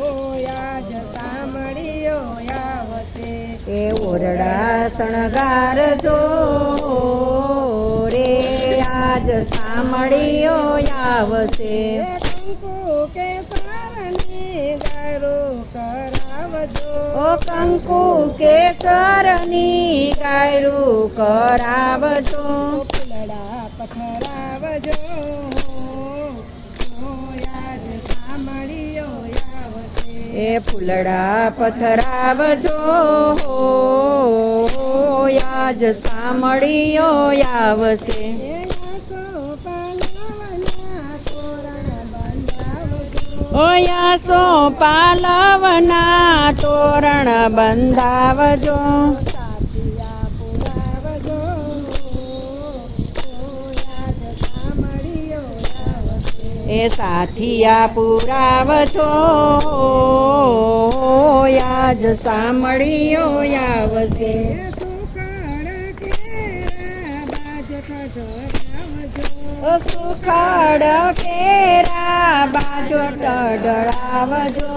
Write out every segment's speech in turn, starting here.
આજ સાંભળ્યો આવશે એ ઓરડા શણગારજો રે, આજ સાંભળીઓ આવશે. કંકુ કે સારની ગારો કરાવજો ઓ કંકુ કેસરની ગાયરું કરાવજો. ફૂલડા પથરાવજો. આજ સાંભળીઓ આવશે ઓયા સો પાલવના તોરણ બંધાવજો. એ સાથિયા પુરાવતો યાજ સાંભળ્યો આવશે સુખાડ કેરા બાજો ટડળાવજો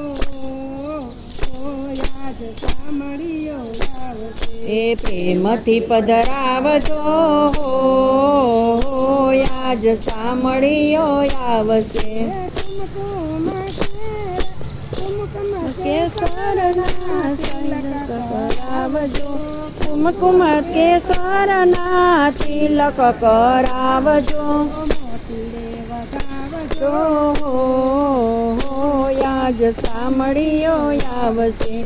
એ પ્રેમથી પધરાવજો આજ સામળીઓ આવશે. તિલક કરાવજો કુમકુમ કેસરના તિલક કરાવજો. તો આજ સાંભળીઓ આવશે.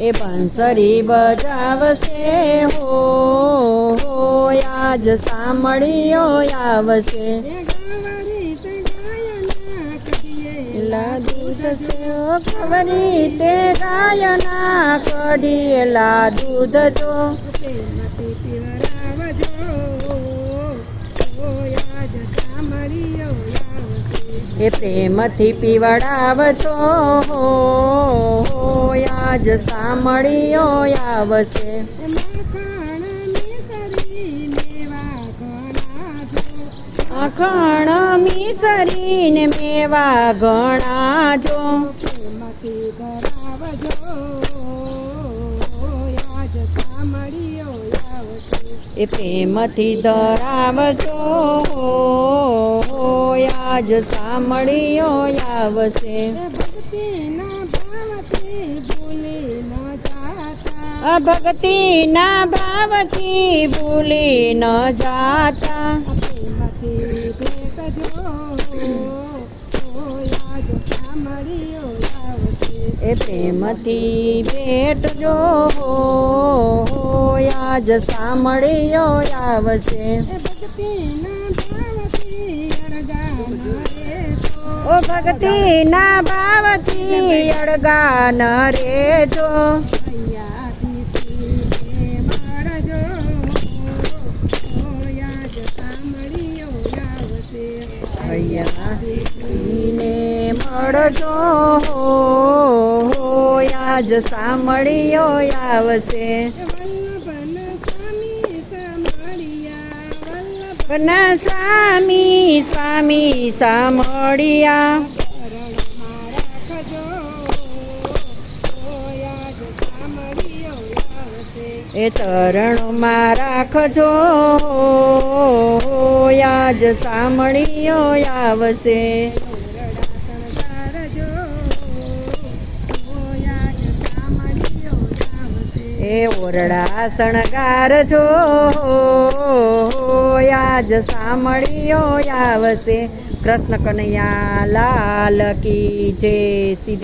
એ બંસરી બજાવશે. હો આજ સાંભળીઓ આવશે. ખબરી તે ગાયના કઢીએલા દૂધ જો એ પ્રેમથી પીવડાવજો આજ સાંભળીઓ આવશે. અખણ મિસરીને મેવા ગણાજો. એ પ્રેમથી ધરાવજો. આજ સાંભળ્યો આવશે. આ ભક્તિના ભાવથી ભૂલી ન જાતા. એ પ્રેમથી ભેટજો આજ સાંભળ્યો આવશે. ઓ ભક્તિના ભાવથી અળગા ન રેજો મળજો મળજો આજ સાંભળ્યો આવશે ના સ્વામી સ્વામી સાંભળ્યા. એ ચરણોમાં રાખજો યાજ સાંભળીઓ આવશે. એ ઓરડા શણગારજો આજ સામળીઓ આવશે કૃષ્ણ કનૈયા લાલ કી જય સીધી